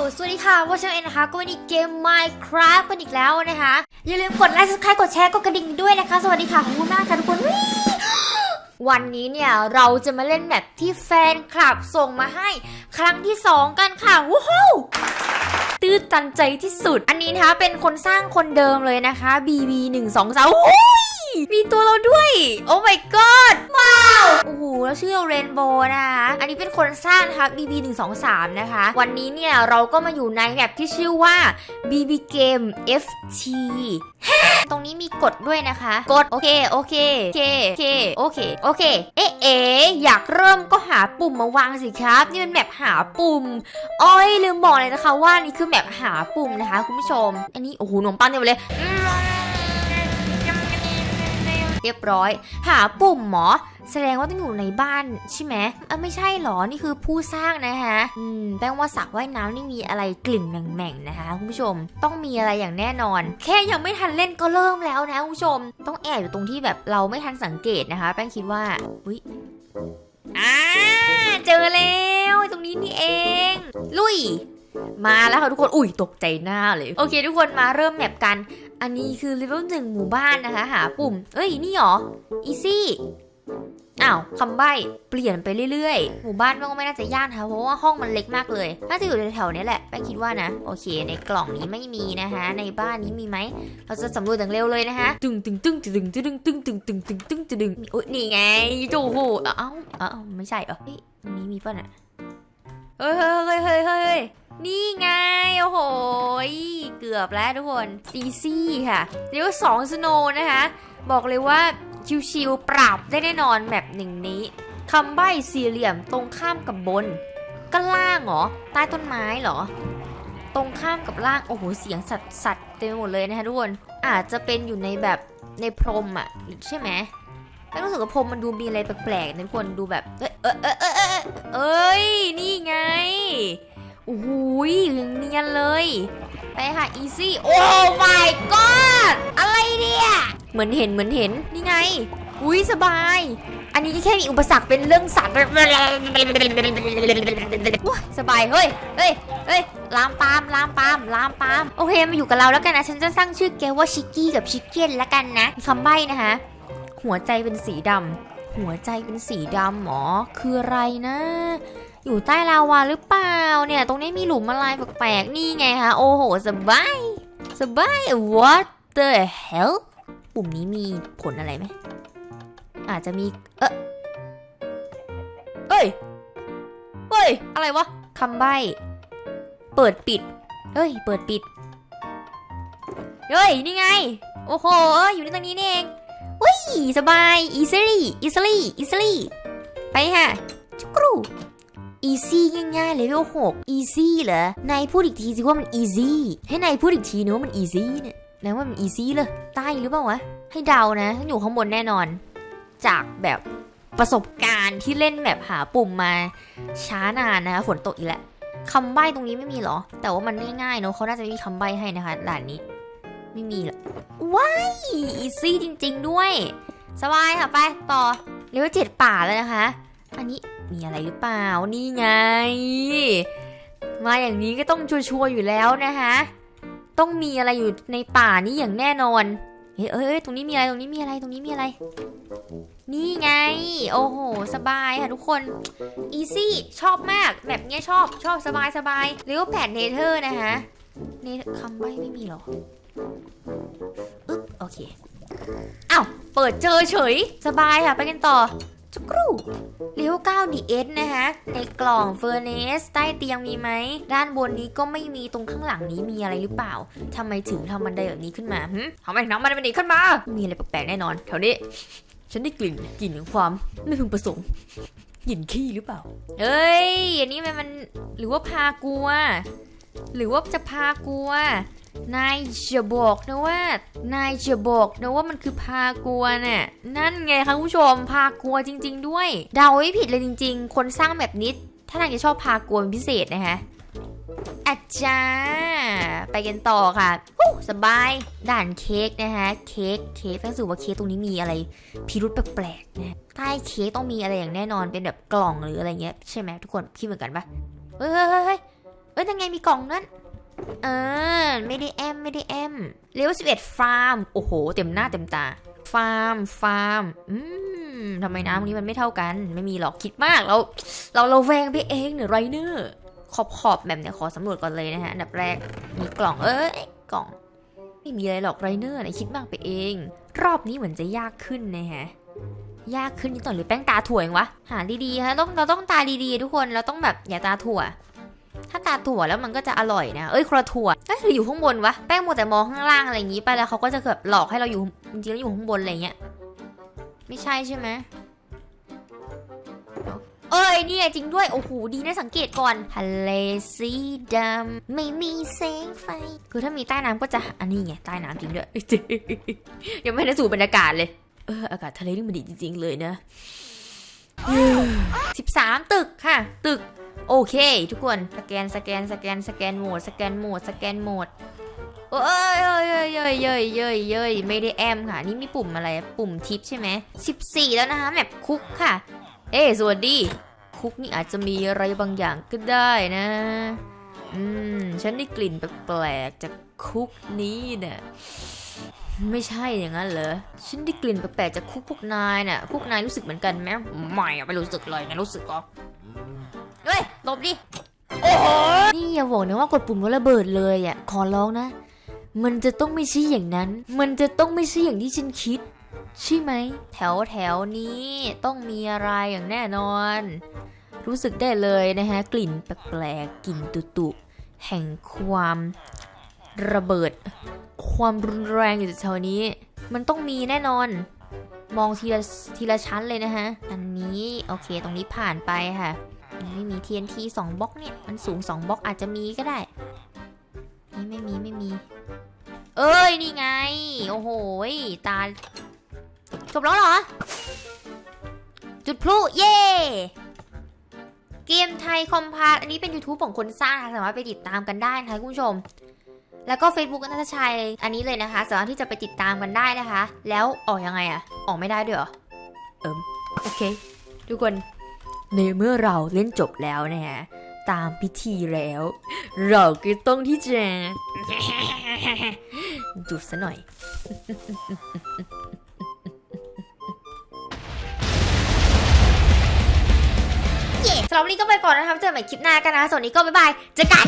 สวัสดีค่ะว่าเชนเองนะคะก็วันนี้เกม Minecraft กันอีกแล้วนะคะ อย่าลืมกดไลค์ subscribe กดแชร์ กดกระดิ่งด้วยนะคะ สวัสดีค่ะขอบคุณมากค่ะทุกคนวันนี้เนี่ยเราจะมาเล่นแบบที่แฟนคลับส่งมาให้ ครั้งที่ 2 กันค่ะวู้ฮู้ตื้นตันใจที่สุด อันนี้นะคะเป็นคนสร้างคนเดิมเลยนะคะ BB 1 2 3โอ้ย มีตัวเราด้วย โอ้ my god ว้าว โอ้โห แล้วชื่อเรนโบว์นะคะ อันนี้เป็นคนสร้างนะคะ BB 1 2 3 นะคะ วันนี้เนี่ยเราก็มาอยู่ในแบบที่ชื่อว่า BB Game FT ตรงนี้มีกดด้วยนะคะ กด โอเค โอเค โอเค โอเค โอเค โอเค เอ๊ะเอ๊อยากเริ่มก็หาปุ่มมาวางสิครับ นี่เป็นแบบหาปุ่ม อ้อยลืมบอกเลยนะคะว่านี่คือแบบหาปุ่มนะคะคุณผู้ชม อันนี้โอ้โหขนมปังเต็มเลย เรียบร้อย หาปุ่มหมอ แสดงว่าต้องอยู่ในบ้านใช่ไหมเออไม่ใช่หรอ นี่คือผู้สร้างนะคะอืมแปลว่าสระว่ายน้ำนี่มีอะไรกลิ่นแหม่งๆนะคะคุณผู้ชม ต้องมีอะไรอย่างแน่นอน แค่ยังไม่ทันเล่นก็เริ่มแล้วนะคุณผู้ชม ต้องแอบอยู่ตรงที่แบบเราไม่ทันสังเกตนะคะ แป้งคิดว่าอุ้ยอ่าเจอแล้ว ตรงนี้นี่เอง ลุย มาแล้วค่ะทุกคน อุ้ยตกใจหน้าเลย โอเค ทุกคนมาเริ่มแมปกัน อันนี้คือเลเวลหนึ่งหมู่บ้านนะคะ หาปุ่ม เอ้ย นี่หรอ อีซี่อ้าวคำใบ้เปลี่ยนไปเรื่อยๆ หมู่บ้านมันก็ไม่น่าจะยากนะคะเพราะว่าห้องมันเล็กมากเลยน่าจะอยู่แถวๆนี้แหละแป้งคิดว่านะ โอเค ในกล่องนี้ไม่มีนะคะ ในบ้านนี้มีไหม เราจะสำรวจอย่างเร็วเลยนะคะตึงตึงตึงตึงตึงตึงตึงตึงตึงตึงตึงตึงโอ้ยนี่ไงโอ้โหเอ้าเอ้าไม่ใช่เหรอนี้มีป่ะน่ะ เฮ้ยเฮ้ยเฮ้ยเฮ้ยนี่ไง โอ้โห เกือบแล้วทุกคนซีซี่ค่ะเรียกว่าสองสโนนะคะ บอกเลยว่าชิวๆปราบได้แน่นอนแบบหนึ่งนี้คำใบ้สี่เหลี่ยมตรงข้ามกับบน ก็ล่างเหรอ ใต้ต้นไม้เหรอ ตรงข้ามกับล่าง โอ้โห เสียงสัตว์สัตว์เต็มไปหมดเลยนะคะทุกคน อาจจะเป็นอยู่ในแบบในพรมอะใช่ไหม แต่รู้สึกว่าพรมมันดูมีอะไรแปลกๆนะทุกคนดูแบบ เอ้ยเอ้ยเอ้ยเอ้ยเอ้ยเอ้ยนี่ไงโอ้โหยยังเนียนเลย ไปค่ะอีซี่โอ้ my god อะไรเนี่ยเหมือนเห็นเหมือนเห็นนี่ไง อุ้ยสบาย อันนี้ก็แค่มีอุปสรรคเป็นเรื่องสัตว์สบายเฮ้ยเฮ้ยเฮ้ยลามปามลามปามลามปามโอเคมาอยู่กับเราแล้วกันนะฉันจะสร้างชื่อแกว่าชิกกี้กับชิคเก้นแล้วกันนะมีคำใบ้นะคะ หัวใจเป็นสีดำหัวใจเป็นสีดำหมอคืออะไรนะ อยู่ใต้ลาวาหรือเปล่าเนี่ย ตรงนี้มีหลุมอะไรแปลกๆนี่ไงคะโอ้โหสบายสบาย what the hell ปุ่มนี้มีผลอะไรไหมอาจจะมีเอะเอ้ยเฮ้ย อะไรวะคำใบ้ เปิดปิด เอ้ย เปิดปิด เฮ้ย นี่ไง โอ้โห อยู่ในตรงนี้นี่เอง สบาย easily easily easily ไปค่ะจุกรู easy ง่ายๆเลยเวลหก easy เหรอนายพูดอีกทีสิว่ามัน easy ให้นายพูดอีกทีนะว่ามัน easy เนี่ยนายว่ามัน easy เลยใต้หรือเปล่าวะ ให้เดานะฉันอยู่ข้างบนแน่นอน จากแบบประสบการณ์ที่เล่นแบบหาปุ่มมาช้านานนะคะฝนตกอีกแล้วคำใบ้ตรงนี้ไม่มีหรอ แต่ว่ามันง่ายๆเนอะเขาน่าจะม่มีคำใบ้ให้นะคะด่านนี้ ไม่มีหรอกว้าย easy จริง ๆ ด้วย สบายค่ะไปต่อเรียกว่าเจ็ดป่าแล้วนะคะ อันนี้มีอะไรหรือเปล่า นี่ไง มาอย่างนี้ก็ต้องชัวร์อยู่แล้วนะคะ ต้องมีอะไรอยู่ในป่านี้อย่างแน่นอน เฮ้ยเอ้ยตรงนี้มีอะไร ตรงนี้มีอะไร ตรงนี้มีอะไร นี่ไง โอ้โห สบายค่ะทุกคน อีซี่ ชอบมาก แบบเนี้ยชอบ ชอบสบายสบายเรียกว่าแผ่นเนเธอร์นะคะ เนคำใบ้ไม่มีหรออึ๊บโอเคอ้าวเปิดเจอเฉย สบายค่ะ ไปกันต่อจุกรูเลี้ยว9 DS นะคะในกล่องเฟอร์เนสใต้เตียงมีไหม ด้านบนนี้ก็ไม่มีตรงข้างหลังนี้มีอะไรหรือเปล่าทำไมถึงทำบันไดแบบนี้ขึ้นมาหึทำไมน้ำมันไดแบันไดขึ้นมา มีอะไรแปลกๆแน่นอน แถวนี้ ฉันได้กลิ่นกลิ่นของความไม่พึงประสงค์กลิ่นขี้หรือเปล่า เอ้ยอันนี้มันมันหรือว่าพากลัว หรือว่าจะพากลัวนายจะบอกนะว่านายจะบอกนะว่ามันคือพากลัวน่ะนั่นไงคะผู้ชมพากลัวจริง ๆ ด้วย เดาไม่ผิดเลยจริง ๆ คนสร้างแบบนี้ถ้านางจะชอบพากลัวเป็นพิเศษนะคะอาจารย์ไปกันต่อค่ะสบายด่านเค้กนะคะเค้กเค้กแป้งสูว่าเค้กตรงนี้มีอะไรพิรุธแปลกๆนะใต้เค้กต้องมีอะไรอย่างแน่นอนเป็นแบบกล่องหรืออะไรเงี้ยใช่ไหมทุกคนคิดเหมือนกันปะเฮ้ย เอ้ยยังไงมีกล่องนั้นเออไม่ได้แอมไม่ได้แอมเลเวลสิบเอ็ดฟาร์ม โอ้โห เต็มหน้าเต็มตา ฟาร์ม ฟาร์ม อืมทำไมน้ำตรงนี้มันไม่เท่ากัน ไม่มีหรอกคิดมาก เรา เราเราแวงไปเองเนี่ยไรเนอร์ ขอบขอบแบบเนี่ยขอสำรวจก่อนเลยนะฮะ อันดับแรก มีกล่อง เอ้ย กล่อง ไม่มีอะไรหรอกไรเนอร์นคิดมากไปเอง รอบนี้เหมือนจะยากขึ้นนะฮะ ยากขึ้นนิดหน่อยหรือแป้งตาถั่วเองวะ หาดีๆฮะต้องเราต้องตาดีๆ ทุกคน เราต้องแบบอย่าตาถั่ว ถ้าตาถั่วแล้วมันก็จะอร่อยนะ เอ้ยคราถั่วเอ้ยหรืออยู่ข้างบนวะ แป้งมัวแต่มองข้างล่างอะไรอย่างงี้ไปแล้วเขาก็จะแบบหลอกให้เราอยู่จริงๆแล้วอยู่ข้างบนอะไรเงี้ย ไม่ใช่ใช่ไหมเอ้ยเนี่ยจริงด้วย โอ้โห ดีนะสังเกตก่อนทะเลสีดำไม่มีแสงไฟ คือถ้ามีใต้น้ำก็จะอันนี้ไง ใต้น้ำจริงด้วย ยังไม่ได้สูดบรรยากาศเลย เออ อากาศทะเลนี่มันดีจริง ๆ เลยนะสิบสามตึกค่ะ ตึก โอเค ทุกคนสแกนสแกนสแกนสแกนโหมดสแกนโหมดสแกนโหมดเอ้ยเอ้ยเอ้ยเอ้ยเอ้ยเอ้ยเอ้ยไม่ได้แอมค่ะ นี่มีปุ่มอะไรปุ่มทิปใช่ไหมสิบสี่แล้วนะคะแมปคุกค่ะ เอ้สวัสดี คุกนี่อาจจะมีอะไรบางอย่างก็ได้นะ อืม ฉันได้กลิ่นแปลกๆจากคุกนี้เนี่ยไม่ใช่อย่างนั้นเหรอ ฉันได้กลิ่นแปลกๆจากคุกพวกนายน่ะ พวกนายรู้สึกเหมือนกันไหมไม่ไม่รู้สึกเลยนะรู้สึกก็ ยหลบดิ โอ้โห นี่อย่าบอกนะว่ากดปุ่มแล้วระเบิดเลยอะ ขอร้องนะ มันจะต้องไม่ใช่อย่างนั้น มันจะต้องไม่ใช่อย่างที่ฉันคิด ใช่ไหม แถวแถวนี้ต้องมีอะไรอย่างแน่นอน รู้สึกได้เลยนะฮะ กลิ่นแปลกๆ กลิ่นตุตุๆแห่งความระเบิด ความรุนแรงอยู่แถวนี้ มันต้องมีแน่นอนมองทีละทีละชั้นเลยนะฮะ อันนี้ โอเค ตรงนี้ผ่านไปค่ะ ไม่มี TNT 2บล็อกเนี่ย มันสูง 2บล็อกอาจจะมีก็ได้ นี่ไม่มีไม่มี เอ้ย นี่ไง โอ้โหตาจบแล้วเหรอ จุดพลุเย่เกมไทยคอมพาร์ตอันนี้เป็น YouTube ของคนสร้างนะคะสามารถไปติดตามกันได้นะคะคุณผู้ชม แล้วก็ Facebook นัทชัยอันนี้เลยนะคะ สามารถที่จะไปติดตามกันได้นะคะ แล้วออกยังไงอะออกไม่ได้ด้วยเหรอ เอิมโอเค ทุกคน ในเมื่อเราเล่นจบแล้วนะฮะตามพิธีแล้ว เราก็ต้องที่จะจุดซะหน่อย เย้สำหรับวันนี้ก็ไปก่อนนะครับ เจอกันใหม่คลิปหน้ากันนะ ส่วนนี้ก็บ๊ายบาย เจอกัน